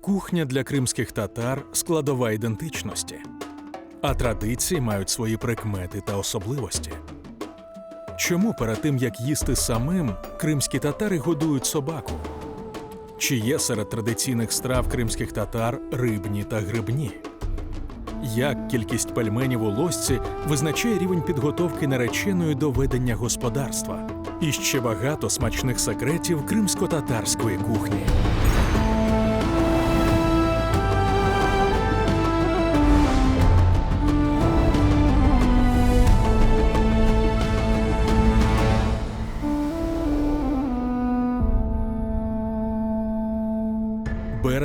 Кухня для кримських татар складова ідентичності, а традиції мають свої прикмети та особливості. Чому перед тим як їсти самим, кримські татари годують собаку? Чи є серед традиційних страв кримських татар рибні та грибні? Як кількість пельменів у ложці визначає рівень підготовки нареченої до ведення господарства? І ще багато смачних секретів кримсько-татарської кухні.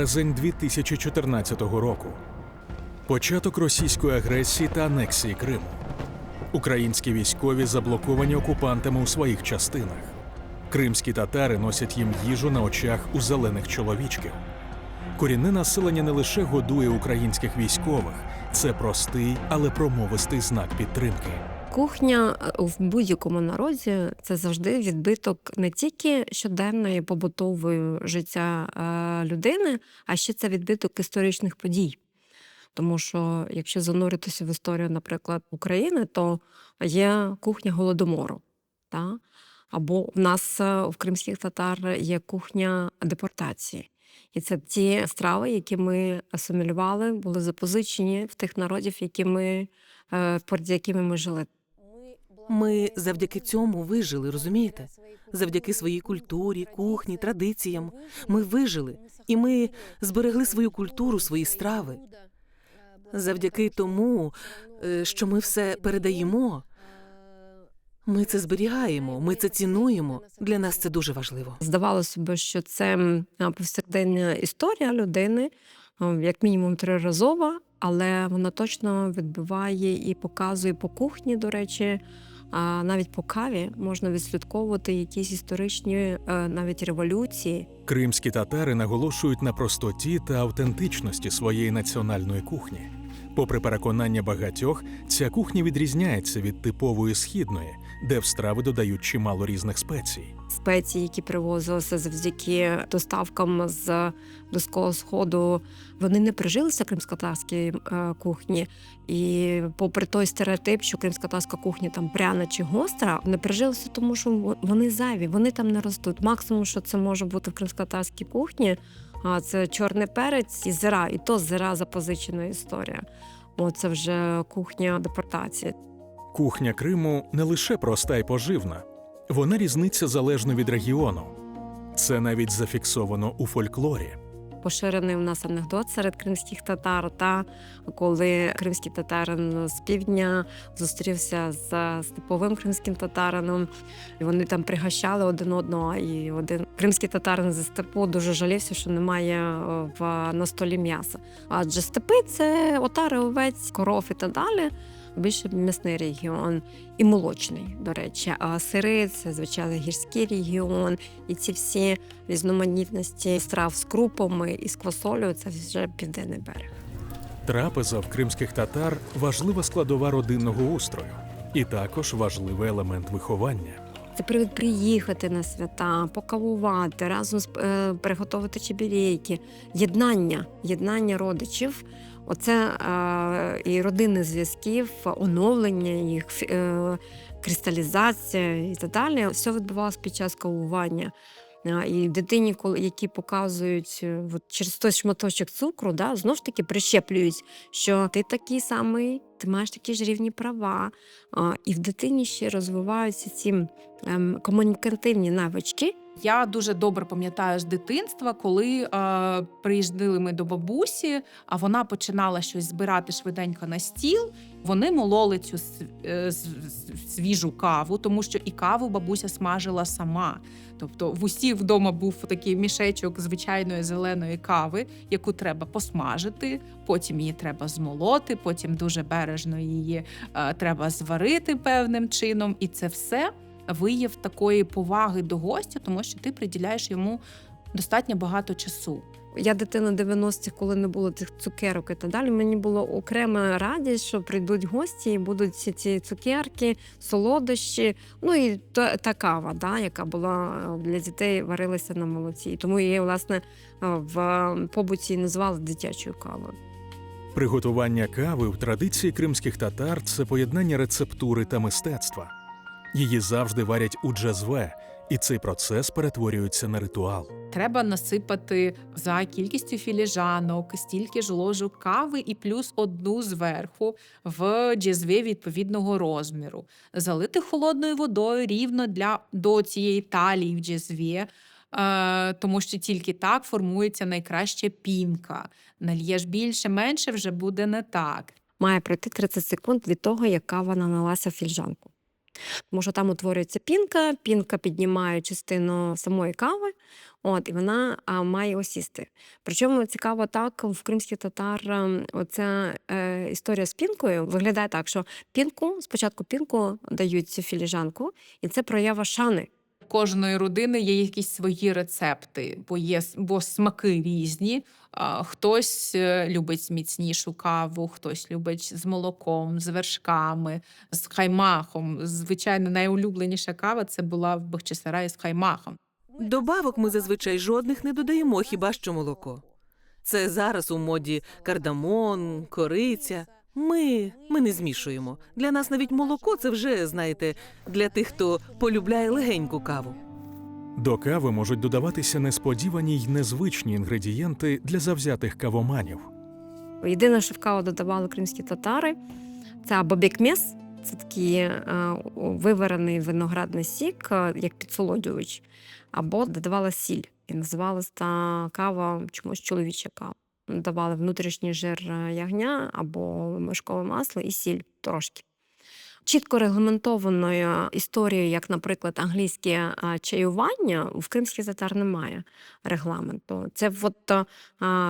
Березень 2014 року. Початок російської агресії та анексії Криму. Українські військові заблоковані окупантами у своїх частинах. Кримські татари носять їм їжу на очах у зелених чоловічків. Корінне населення не лише годує українських військових, це простий, але промовистий знак підтримки. Кухня е, в будь-якому народі це завжди відбиток не тільки щоденної побутової життя е, людини, а ще це відбиток історичних подій. Тому що якщо зануритися в історію, наприклад, України, то є кухня голодомору. Та? Або в нас е, в кримських татар є кухня депортації. І це ті страви, які ми асимілювали, були запозичені в тих народів, які ми, поряд якими ми жили. Ми завдяки цьому вижили, розумієте? Завдяки своїй культурі, кухні, традиціям. Ми вижили, і ми зберегли свою культуру, свої страви. Завдяки тому, е, що ми все передаємо, ми це зберігаємо, ми це цінуємо. Для нас це дуже важливо. Здавалося б, що це повсякденна історія людини, як мінімум триразова, але вона точно відбиває і показує по кухні, до речі. А навіть по каві можна відслідковувати якісь історичні е, навіть революції, Кримські татари наголошують на простоті та автентичності своєї національної кухні. Попри переконання багатьох, ця кухня відрізняється від типової східної, де в страви додають чимало різних спецій. спеції, які привозилися завдяки доставкам з близького сходу, вони не прижилися кримськотарській е, кухні. І попри той стереотип, що кримськотарська кухня там пряна чи гостра, не прижилися, тому що во- вони зайві, вони там не ростуть. Максимум, що це може бути в кримськотарській кухні, а це чорний перець і зира, і то зира запозичена історія. О, це вже кухня депортації. Кухня Криму не лише проста і поживна, вона різниться залежно від регіону. Це навіть зафіксовано у фольклорі. поширений у нас анекдот серед кримських татар. Та коли кримський татарин з півдня зустрівся з степовим кримським татарином, і вони там пригощали один одного. І один кримський татарин зі степу дуже жалівся, що немає е, в на столі м'яса. Адже степи це отари, овець, коров і так далі. Більше м'ясний регіон і молочний, до речі. А сири це звичайно гірський регіон, і ці всі різноманітності страв з крупами і з квасолею це вже південний берег. Трапеза в кримських татар важлива складова родинного устрою і також важливий елемент виховання. Це привід приїхати на свята, покавувати, разом з- е, приготувати чебірейки, єднання, єднання родичів. Оце е, і родинних зв'язків, оновлення їх, е, кристалізація і так далі. Все відбувалося під час кавування. А, І дитині, які показують е, от, через той шматочок цукру, да, знов ж таки прищеплюють, що ти такий самий, ти маєш такі ж рівні права. І в дитині ще розвиваються ці ем, комунікативні навички. Я дуже добре пам'ятаю з дитинства, коли е, приїздили ми до бабусі, а вона починала щось збирати швиденько на стіл. Вони мололи цю е, свіжу каву, тому що і каву бабуся смажила сама. Тобто в усіх вдома був такий мішечок звичайної зеленої кави, яку треба посмажити, потім її треба змолоти, потім дуже бережно її е, треба зварити певним чином. І це все вияв такої поваги до гостя, тому що ти приділяєш йому достатньо багато часу. Я дитина 90-х, коли не було цих цукерок і так далі. Мені було окрема радість, що прийдуть гості і будуть ці, ці цукерки, солодощі. Ну і та, та кава, да, яка була е, для дітей, варилася на молоці. І тому її, власне, е, в побуті називали дитячою кавою. Приготування кави в традиції кримських татар це поєднання рецептури та мистецтва. Її завжди варять у джазве, і цей процес перетворюється на ритуал. Треба насипати за кількістю філіжанок, стільки ж ложок кави і плюс одну зверху в джезві відповідного розміру. Залити холодною водою рівно для до цієї талії в джезві. Е, тому що тільки так формується найкраща пінка. Нальєш більше, менше вже буде не так. Має пройти 30 секунд від того, як кава налилася в фільжанку. Тому що там утворюється пінка, пінка піднімає частину самої кави, от, і вона а, має осісти. Причому цікаво так, в кримських татар ем, оця е, історія з пінкою виглядає так, що пінку, спочатку пінку дають цю філіжанку, і це проява шани. Кожної родини є якісь свої рецепти, бо є бо смаки різні. Хтось е, любить міцнішу каву, хтось любить з молоком, з вершками, з хаймахом. Звичайно, найулюбленіша кава це була в Бахчисараї з хаймахом. Добавок ми зазвичай жодних не додаємо, хіба що молоко. Це зараз у моді кардамон, кориця. Ми, ми не змішуємо. Для нас навіть молоко це вже, знаєте, для тих, хто полюбляє легеньку каву. До кави можуть додаватися несподівані й незвичні інгредієнти для завзятих кавоманів. Єдине, що в каву додавали кримські татари, це або бікмес, це такий е, виварений виноградний сік, е, як підсолоджувач, або додавала сіль. І називалась та кава чомусь чоловіча кава. Давали внутрішній жир е, ягня або мишкове масло і сіль трошки. Чітко регламентованої історії, як, наприклад, англійське е, чаювання, в кримських татар немає регламенту. Це от, е,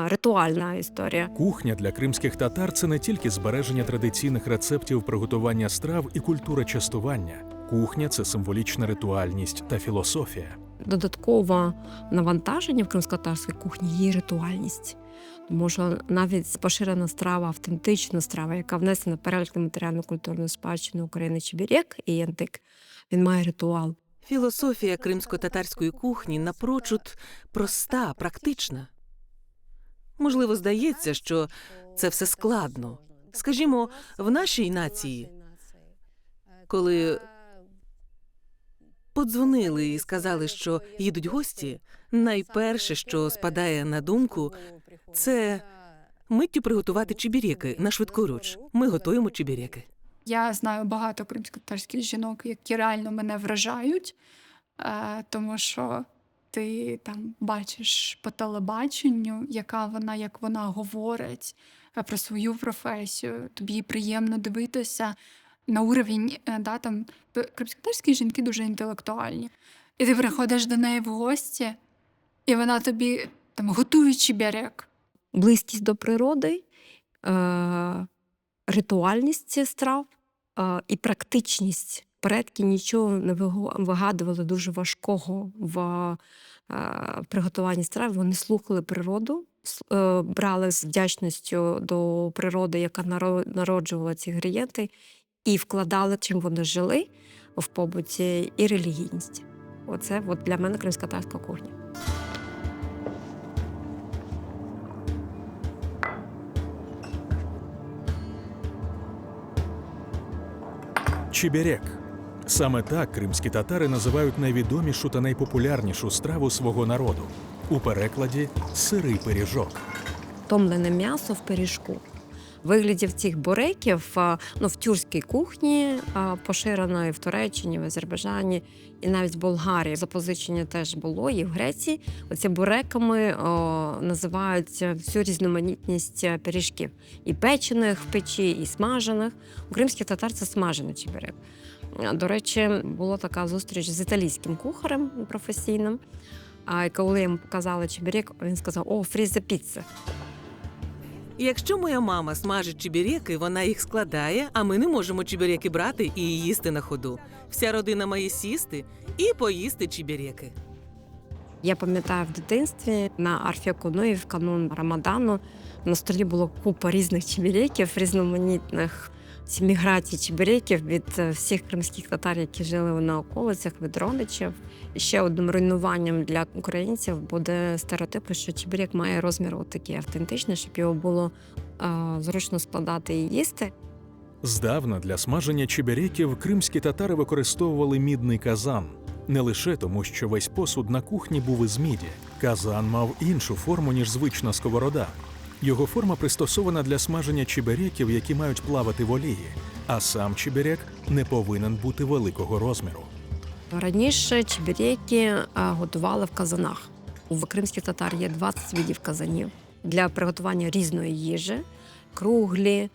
ритуальна історія. Кухня для кримських татар це не тільки збереження традиційних рецептів приготування страв і культура частування. Кухня це символічна ритуальність та філософія. Додаткове навантаження в кримськотарській кухні є ритуальність. Тому що навіть поширена страва, автентична страва, яка внесена в перелік матеріально-культурної спадщини України Чебірек і Янтик, він має ритуал. Філософія кримсько-татарської кухні напрочуд проста, практична. Можливо, здається, що це все складно. Скажімо, в нашій нації, коли подзвонили і сказали, що їдуть гості, найперше, що спадає на думку, це миттю приготувати чебіреки на швидкоруч. Ми готуємо чебіреки. Я знаю багато кримськотарських жінок, які реально мене вражають, е, тому що ти там бачиш по телебаченню, яка вона, як вона говорить е, про свою професію. Тобі приємно дивитися на уровень, е, да, там кримськотарські жінки дуже інтелектуальні. І ти приходиш до неї в гості, і вона тобі там готує чебірек. Близькість до природи, е- ритуальність страв е- і практичність. Предки нічого не вигадували дуже важкого в е- приготуванні страв. Вони слухали природу, е- брали з вдячністю до природи, яка народжувала ці інгредієнти, і вкладали, чим вони жили в побуті, і релігійність. Оце от для мене кримськотарська кухня. Чебірек. Саме так кримські татари називають найвідомішу та найпопулярнішу страву свого народу. У перекладі сирий пиріжок. томлене м'ясо в пиріжку. Виглядів цих буреків ну, в тюркській кухні а, поширено і в Туреччині, в Азербайджані, і навіть в Болгарії запозичення теж було, і в Греції. Оці буреками о, називають всю різноманітність пиріжків. І печених в печі, і смажених. У кримських татар це смажений чебурек. А, До речі, була така зустріч з італійським кухарем професійним. А коли йому показали чебурек, він сказав: О, фріза піца. Якщо моя мама смажить чебіреки, вона їх складає, а ми не можемо чебіреки брати і їсти на ходу. Вся родина має сісти і поїсти чебіреки. Я пам'ятаю в дитинстві на арфі ну в канун Рамадану на столі було купа різних чебіреків, різноманітних ці міграцій чебіреків від е, всіх кримських татар, які жили на околицях, від родичів. Ще одним руйнуванням для українців буде стереотип, що чебірек має розмір такий автентичний, щоб його було е, зручно складати і їсти. Здавна для смаження чебереків кримські татари використовували мідний казан. Не лише тому, що весь посуд на кухні був із міді. Казан мав іншу форму, ніж звична сковорода. Його форма пристосована для смаження чебереків, які мають плавати в олії, а сам чеберек не повинен бути великого розміру. Раніше чебіреки готували в казанах. У кримських татар є 20 видів казанів для приготування різної їжі, круглі.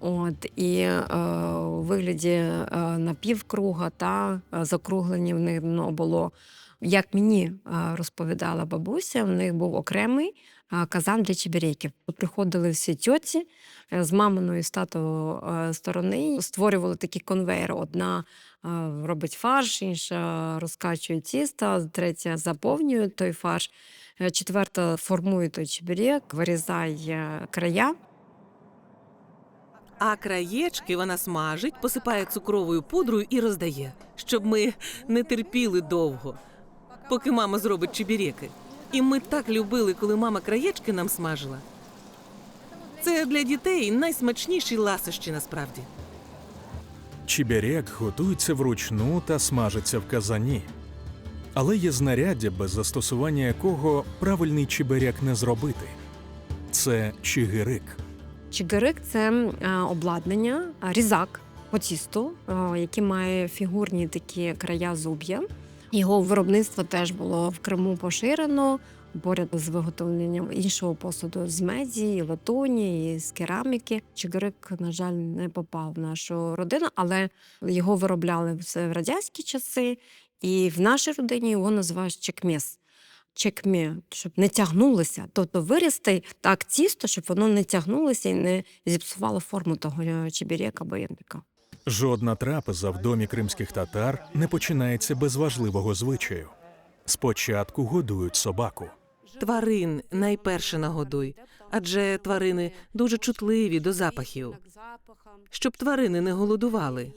От, і е, у вигляді е, напівкруга та е, закруглені в них дно було. Як мені розповідала бабуся, в них був окремий казан для чебіреків. Тут приходили всі тьоті е, з маминої з татової е, сторони, створювали такі конвейери. Одна робить фарш, інша розкачує тісто, третя заповнює той фарш, е, четверта формує той чебірек, вирізає края. А краєчки вона смажить, посипає цукровою пудрою і роздає, щоб ми не терпіли довго, поки мама зробить чебіреки. І ми так любили, коли мама краєчки нам смажила. Це для дітей найсмачніші ласощі насправді. Чеберек готується вручну та смажиться в казані. Але є знаряддя, без застосування якого правильний чеберек не зробити. Це чигирик. Чигирик це е, обладнання, е, різак по тісту, е, який має фігурні такі края зуб'я. Його виробництво теж було в Криму поширено поряд з виготовленням іншого посуду з меді, і латуні, і з кераміки. Чигирик, на жаль, не попав в нашу родину, але його виробляли в радянські часи, і в нашій родині його називають чекмес. Чекмі, щоб не тягнулося, тобто вирісти так тісто, щоб воно не тягнулося і не зіпсувало форму того чебірека або індика. Жодна трапеза в домі кримських татар не починається без важливого звичаю. Спочатку годують собаку. Тварин найперше нагодуй, адже тварини дуже чутливі до запахів. Щоб тварини не голодували.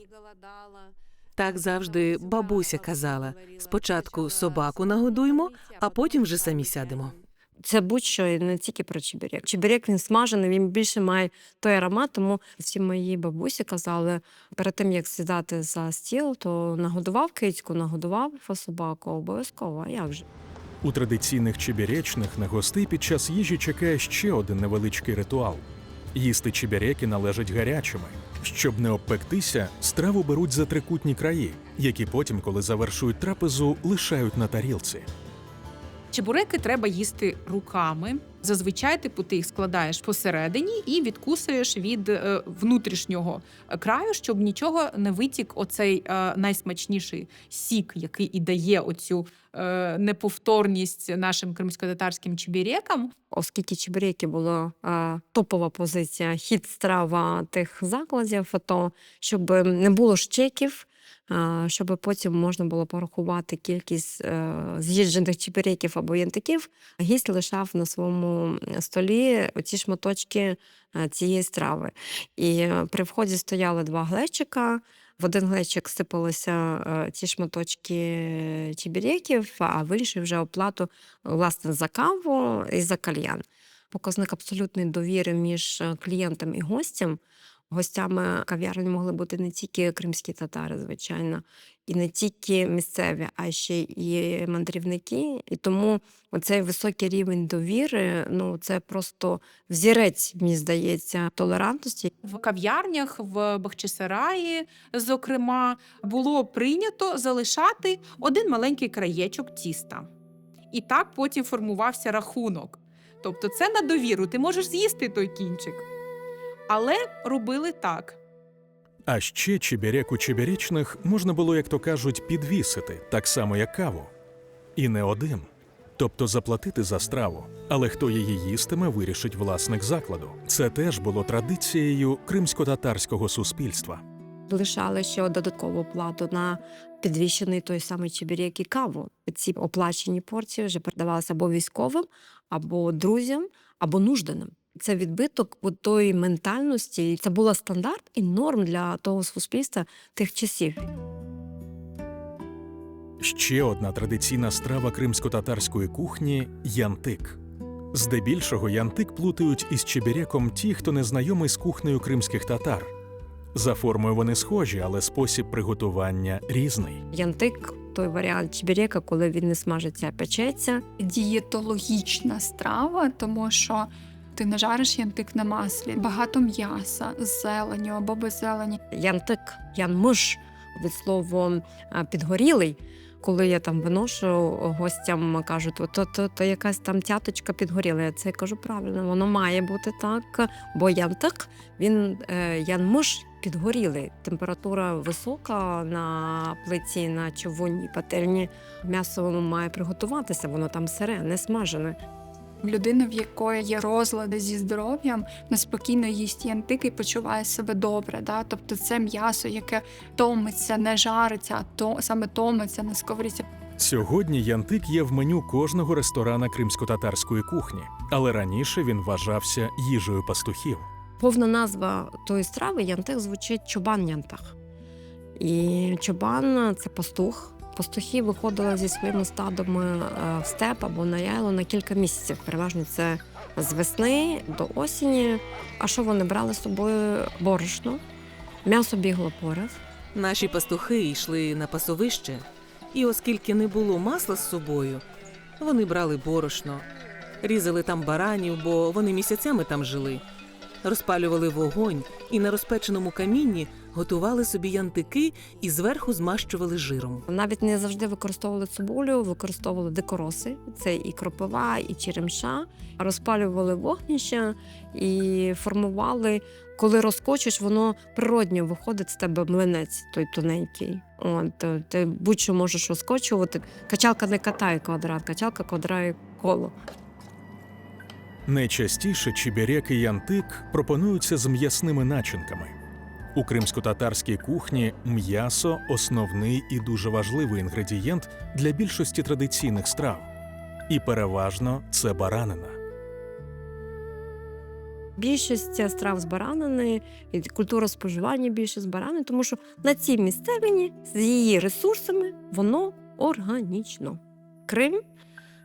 Так завжди бабуся казала: спочатку собаку нагодуймо, а потім вже самі сядемо. Це будь-що і не тільки про чебірек. Чебірек він смажений, він більше має той аромат. Тому всі мої бабусі казали, перед тим як сідати за стіл, то нагодував кицьку, нагодував собаку, обов'язково. А як же? У традиційних чебіречних на гостей під час їжі чекає ще один невеличкий ритуал. Їсти чебіреки належать гарячими. Щоб не обпектися, страву беруть за трикутні краї, які потім, коли завершують трапезу, лишають на тарілці. Чебуреки треба їсти руками. Зазвичай типу, ти їх складаєш посередині і відкусуєш від е, внутрішнього краю, щоб нічого не витік оцей е, найсмачніший сік, який і дає оцю е, неповторність нашим кримсько-татарським чебірекам. Оскільки чебуреки було е, топова позиція, хід страва тих закладів, то щоб не було щеків, е, щоб потім можна було порахувати кількість е, з'їжджених чебуреків або янтиків, гість лишав на своєму столі ці шматочки е, цієї страви. І е, при вході стояли два глечика. В один глечик сипалися е, ті шматочки чебіреків, а в інший вже оплату власне за каву і за кальян. Показник абсолютної довіри між е, клієнтом і гостем. Гостями кав'ярні могли бути не тільки кримські татари, звичайно, і не тільки місцеві, а ще і мандрівники. І тому оцей високий рівень довіри ну це просто взірець, мені здається, толерантності. В кав'ярнях в Бахчисараї, зокрема, було прийнято залишати один маленький краєчок тіста. І так потім формувався рахунок. Тобто, це на довіру. Ти можеш з'їсти той кінчик. Але робили так. А ще чебірек у чебіречних можна було, як то кажуть, підвісити, так само як каву. І не один. Тобто заплатити за страву, але хто її їстиме, вирішить власник закладу. Це теж було традицією кримсько-татарського суспільства. лишали ще додаткову плату на підвищений той самий чебірек і каву. Ці оплачені порції вже передавалися або військовим, або друзям, або нужданим. Це відбиток тої ментальності. Це була стандарт і норм для того суспільства тих часів. Ще одна традиційна страва кримсько-татарської кухні янтик. Здебільшого янтик плутають із чебіреком ті, хто не знайомий з кухнею кримських татар. За формою вони схожі, але спосіб приготування різний. Янтик той варіант чебірека, коли він не смажиться, а печеться. Дієтологічна страва, тому що ти не жариш янтик на маслі, багато м'яса з зеленю або без зелені. Янтик, янмуш від слова підгорілий. Коли я там виношу гостям, кажуть, то, то, то якась там тяточка підгоріла. Я це кажу правильно, воно має бути так, бо янтик, він е, янмуш підгорілий. Температура висока на плиті, на човунній пательні. М'ясо воно має приготуватися, воно там сире, не смажене. Людина, в якої є розлади зі здоров'ям, неспокійно їсть янтик і почуває себе добре. Да? Тобто це м'ясо, яке томиться, не жариться, а то саме томиться на сковорідці. Сьогодні янтик є в меню кожного ресторана кримсько-татарської кухні, але раніше він вважався їжею пастухів. Повна назва тої страви янтих звучить чобан янтах. І чобан це пастух. Пастухи виходили зі своїми стадами е, в степ або на яйло на кілька місяців. Переважно це з весни до осені. А що вони брали з собою борошно? М'ясо бігло поряд. Наші пастухи йшли на пасовище, і оскільки не було масла з собою, вони брали борошно, різали там баранів, бо вони місяцями там жили, розпалювали вогонь і на розпеченому камінні готували собі янтики і зверху змащували жиром. Навіть не завжди використовували цибулю, використовували дикороси. Це і кропива, і черемша. Розпалювали вогнище і формували. Коли розкочиш, воно природньо виходить з тебе млинець, той тоненький. От е, ти будь-що можеш розкочувати. Качалка не катає квадрат, качалка квадрає коло. Найчастіше чебірек і янтик пропонуються з м'ясними начинками. У кримсько-татарській кухні м'ясо основний і дуже важливий інгредієнт для більшості традиційних страв. І переважно це баранина. Більшість страв з баранини, культура споживання більше з баранини, тому що на цій місцевині з її ресурсами воно органічно. Крим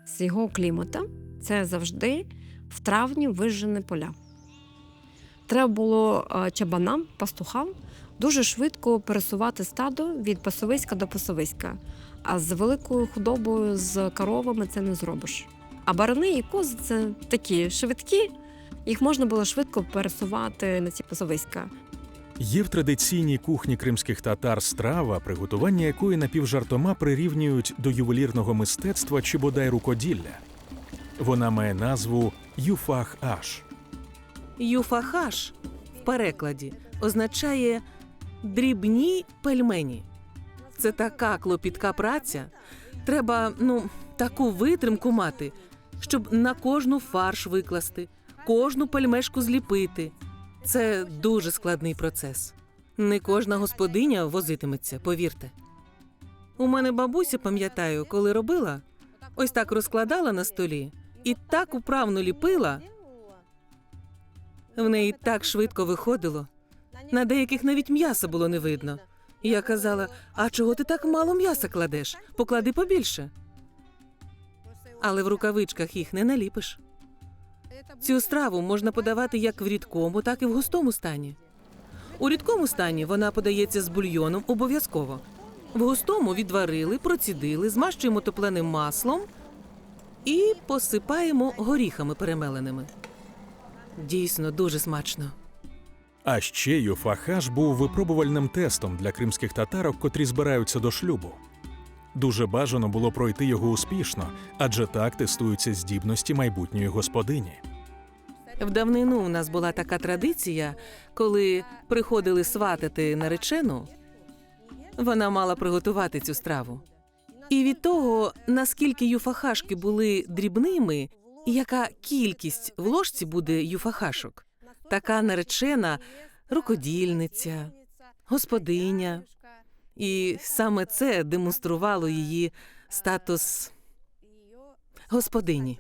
з його клімата це завжди в травні вижжені поля. Треба було е, чабанам, пастухам дуже швидко пересувати стадо від пасовиська до пасовиська. А з великою худобою, з коровами це не зробиш. А барани і кози це такі швидкі, їх можна було швидко пересувати на ці пасовиська. Є в традиційній кухні кримських татар страва, приготування якої напівжартома прирівнюють до ювелірного мистецтва чи бодай рукоділля. Вона має назву юфах аш. Юфахаш в перекладі означає дрібні пельмені. Це така клопітка праця. Треба, ну, таку витримку мати, щоб на кожну фарш викласти, кожну пельмешку зліпити. Це дуже складний процес. Не кожна господиня возитиметься, повірте. У мене бабуся, пам'ятаю, коли робила, ось так розкладала на столі і так управно ліпила. В неї так швидко виходило. На деяких навіть м'яса було не видно. Я казала: а чого ти так мало м'яса кладеш? Поклади побільше. Але в рукавичках їх не наліпиш. Цю страву можна подавати як в рідкому, так і в густому стані. У рідкому стані вона подається з бульйоном обов'язково. В густому відварили, процідили, змащуємо топленим маслом і посипаємо горіхами перемеленими. Дійсно дуже смачно. А ще юфахаш був випробувальним тестом для кримських татарок, котрі збираються до шлюбу. Дуже бажано було пройти його успішно, адже так тестуються здібності майбутньої господині. В давнину у нас була така традиція, коли приходили сватати наречену, вона мала приготувати цю страву. І від того, наскільки юфахашки були дрібними, яка кількість в ложці буде юфахашок, така наречена рукодільниця, господиня, І саме це демонструвало її статус господині.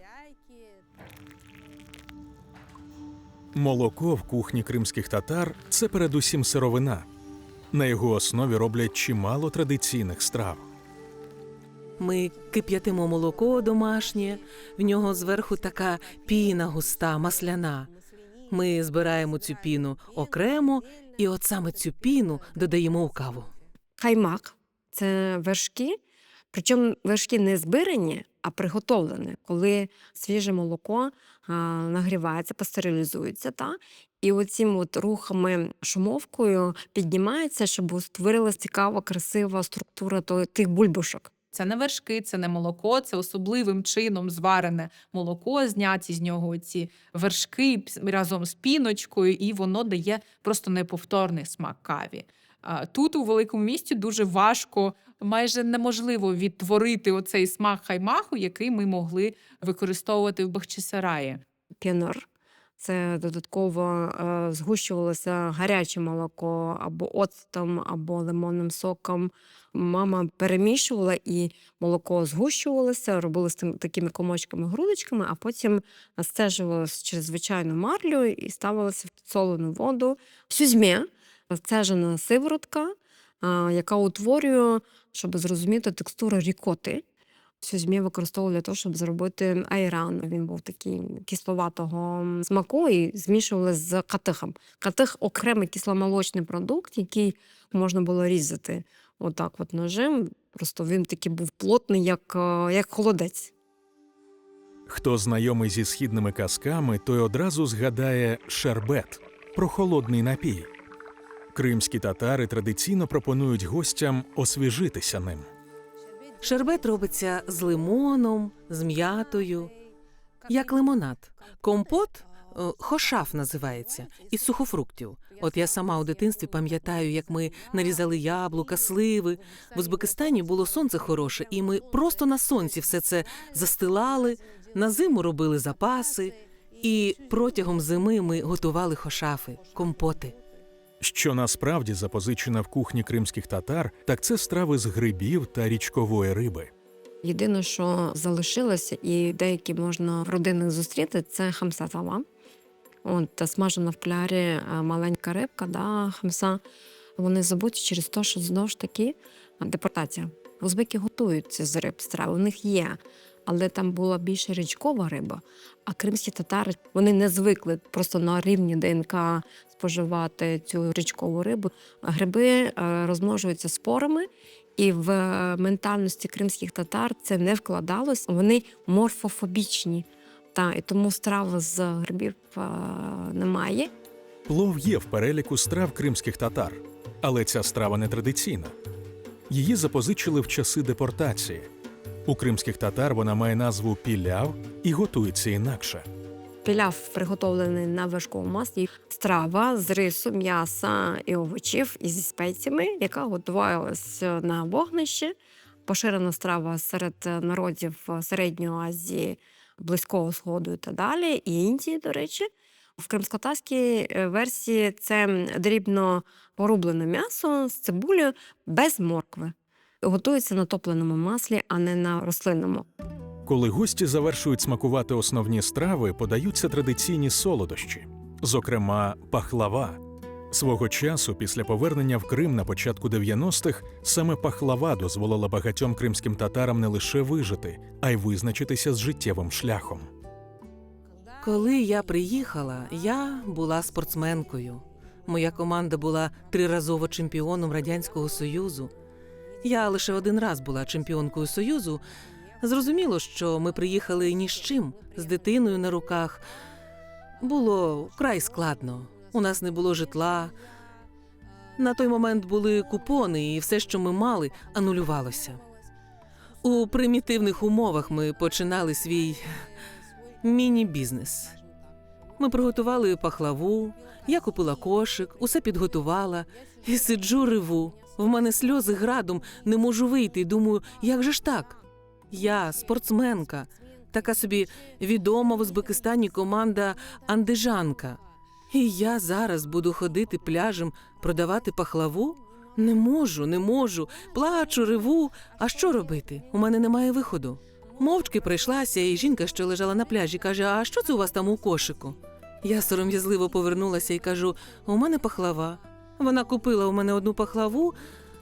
Молоко в кухні кримських татар це передусім сировина. На його основі роблять чимало традиційних страв. Ми кип'ятимо молоко домашнє, в нього зверху така піна густа, масляна. Ми збираємо цю піну окремо, і от саме цю піну додаємо у каву. Хаймак це вершки, причому вершки не збирані, а приготовлені, коли свіже молоко нагрівається, пастерилізується, та? і оцім от рухами шумовкою піднімається, щоб створилася цікава, красива структура тих бульбашок. Це не вершки, це не молоко, це особливим чином зварене молоко, зняті з нього ці вершки разом з піночкою, і воно дає просто неповторний смак каві. Тут у великому місті дуже важко, майже неможливо відтворити оцей смак хаймаху, який ми могли використовувати в Бахчисараї. Пінор. Це додатково е, згущувалося гаряче молоко або оцтом, або лимонним соком. Мама перемішувала і молоко згущувалося, робили з тим, такими комочками грудочками, а потім стежувалося через звичайну марлю і ставилося в солену воду. Сюзьме стежена сиворотка, е, яка утворює, щоб зрозуміти текстуру рікоти. Сюзьмі використовували для того, щоб зробити айран. Він був такий кисловатого смаку і змішували з катихом. Катих окремий кисломолочний продукт, який можна було різати отак от ножем. Просто він такий був плотний, як, е, як холодець. Хто знайомий зі східними казками, той одразу згадає шербет про холодний напій. Кримські татари традиційно пропонують гостям освіжитися ним. Шербет робиться з лимоном, з м'ятою, як лимонад. Компот е, хошаф називається із сухофруктів. От я сама у дитинстві пам'ятаю, як ми нарізали яблука, сливи. В Узбекистані було сонце хороше, і ми просто на сонці все це застилали. На зиму робили запаси, і протягом зими ми готували хошафи, компоти. Що насправді запозичено в кухні кримських татар, так це страви з грибів та річкової риби. Єдине, що залишилося, і деякі можна в родинах зустріти, це хамса тава. От, смажена в клярі е, маленька рибка, да, хамса. Вони забуті через те, що знову ж таки депортація. Узбеки готуються з риб страви, у них є. Але там була більше річкова риба, а кримські татари вони не звикли просто на рівні ДНК споживати цю річкову рибу. Гриби е, розмножуються спорами, і в е, ментальності кримських татар це не вкладалось. Вони морфофобічні. Та, і тому страви з грибів е, немає. Плов є в переліку страв кримських татар, але ця страва не традиційна. Її запозичили в часи депортації. У кримських татар вона має назву піляв і готується інакше. Піляв приготовлений на важкому маслі. Страва з рису, м'яса і овочів і зі спеціями, яка готувалася на вогнищі. Поширена страва серед народів Середньої Азії, Близького Сходу і так далі, і Індії, до речі. В кримськотарській е, версії це дрібно порублене м'ясо з цибулею без моркви. Готується на топленому маслі, а не на рослинному. Коли гості завершують смакувати основні страви, подаються традиційні солодощі, зокрема пахлава. Свого часу, після повернення в Крим на початку 90-х, саме пахлава дозволила багатьом кримським татарам не лише вижити, а й визначитися з життєвим шляхом. Коли я приїхала, я була спортсменкою. Моя команда була триразово чемпіоном Радянського Союзу. Я лише один раз була чемпіонкою Союзу. Зрозуміло, що ми приїхали ні з чим, з дитиною на руках. Було вкрай складно. У нас не було житла. На той момент були купони, і все, що ми мали, анулювалося. У примітивних умовах ми починали свій міні-бізнес. Ми приготували пахлаву, я купила кошик, усе підготувала і сиджу реву. В мене сльози градом, не можу вийти. Думаю, як же ж так? Я спортсменка, така собі відома в Узбекистані команда Андижанка. І я зараз буду ходити пляжем, продавати пахлаву? Не можу, не можу. Плачу, реву. А що робити? У мене немає виходу. Мовчки прийшлася, і жінка, що лежала на пляжі, каже: А що це у вас там у кошику? Я сором'язливо повернулася і кажу: у мене пахлава. Вона купила у мене одну пахлаву.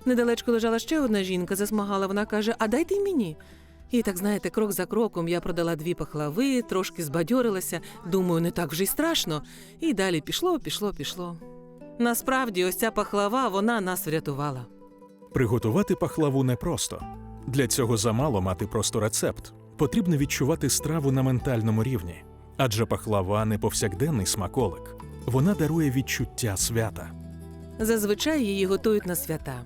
Недалечко лежала ще одна жінка, засмагала. Вона каже: А дайте й мені. І так, знаєте, крок за кроком я продала дві пахлави, трошки збадьорилася. Думаю, не так вже й страшно. І далі пішло, пішло, пішло. Насправді, ось ця пахлава, вона нас врятувала. Приготувати пахлаву непросто. Для цього замало мати просто рецепт. Потрібно відчувати страву на ментальному рівні. Адже пахлава не повсякденний смаколик. Вона дарує відчуття свята. Зазвичай її готують на свята.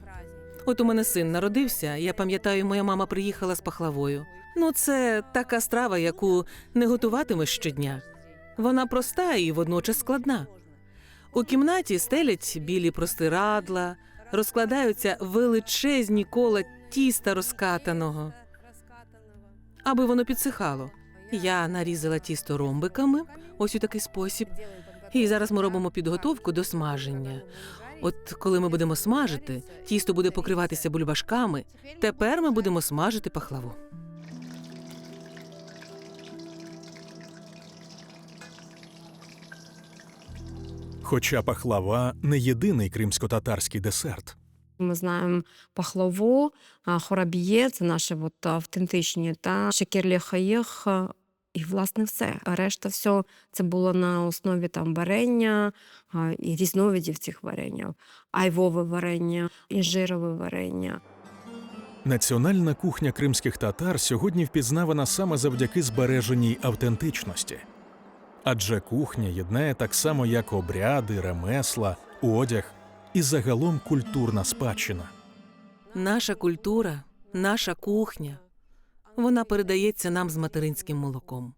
От у мене син народився, я пам'ятаю, моя мама приїхала з пахлавою. Ну, це така страва, яку не готуватимеш щодня. Вона проста і водночас складна. У кімнаті стелять білі простирадла, розкладаються величезні кола тіста розкатаного, аби воно підсихало. Я нарізала тісто ромбиками, ось у такий спосіб. І зараз ми робимо підготовку до смаження. От коли ми будемо смажити, тісто буде покриватися бульбашками. Тепер ми будемо смажити пахлаву. Хоча пахлава не єдиний кримсько-татарський десерт. Ми знаємо пахлаву, а, хорабіє це наші от, автентичні, та шекерлі-хаєх, і власне все. А решта все це було на основі там варення і різновидів цих варення, айвове варення, інжирове варення. Національна кухня кримських татар сьогодні впізнавана саме завдяки збереженій автентичності. Адже кухня єднає так само, як обряди, ремесла, одяг і загалом культурна спадщина. Наша культура, наша кухня, вона передається нам з материнським молоком.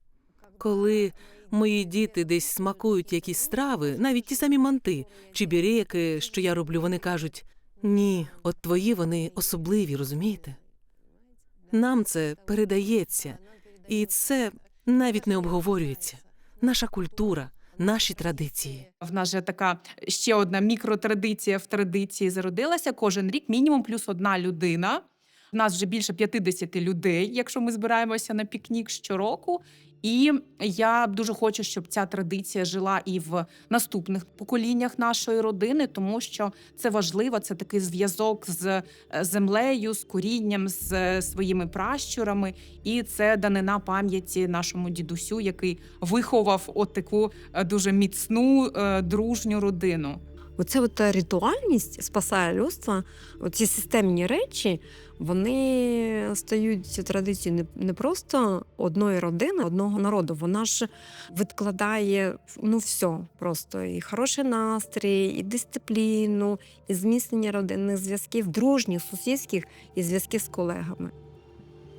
Коли мої діти десь смакують якісь страви, навіть ті самі манти чи бірєки, що я роблю, вони кажуть: ні, от твої вони особливі, розумієте? Нам це передається, і це навіть не обговорюється. Наша культура, наші традиції. В нас же така ще одна мікротрадиція в традиції зародилася. Кожен рік мінімум плюс одна людина. У нас вже більше 50 людей, якщо ми збираємося на пікнік щороку. І я дуже хочу, щоб ця традиція жила і в наступних поколіннях нашої родини, тому що це важливо. Це такий зв'язок з е, землею, з корінням, з е, своїми пращурами, і це данина пам'яті нашому дідусю, який виховав от таку е, дуже міцну дружню родину. Оце от ритуальність спасає людство. Ці системні речі вони стають традицією не просто одної родини, одного народу. Вона ж відкладає ну все просто і хороший настрій, і дисципліну, і зміцнення родинних зв'язків, дружніх, сусідських і зв'язків з колегами.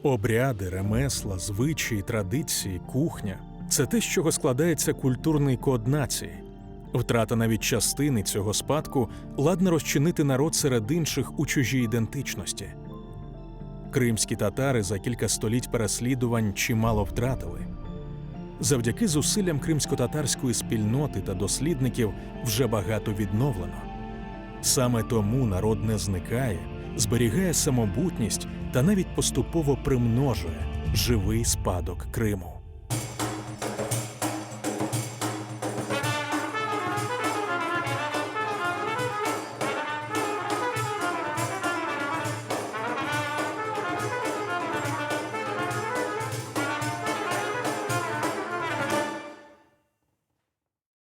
Обряди, ремесла, звичаї, традиції, кухня це те, з чого складається культурний код нації. Втрата навіть частини цього спадку ладна розчинити народ серед інших у чужій ідентичності. Кримські татари за кілька століть переслідувань чимало втратили. Завдяки зусиллям кримсько-татарської спільноти та дослідників вже багато відновлено. Саме тому народ не зникає, зберігає самобутність та навіть поступово примножує живий спадок Криму.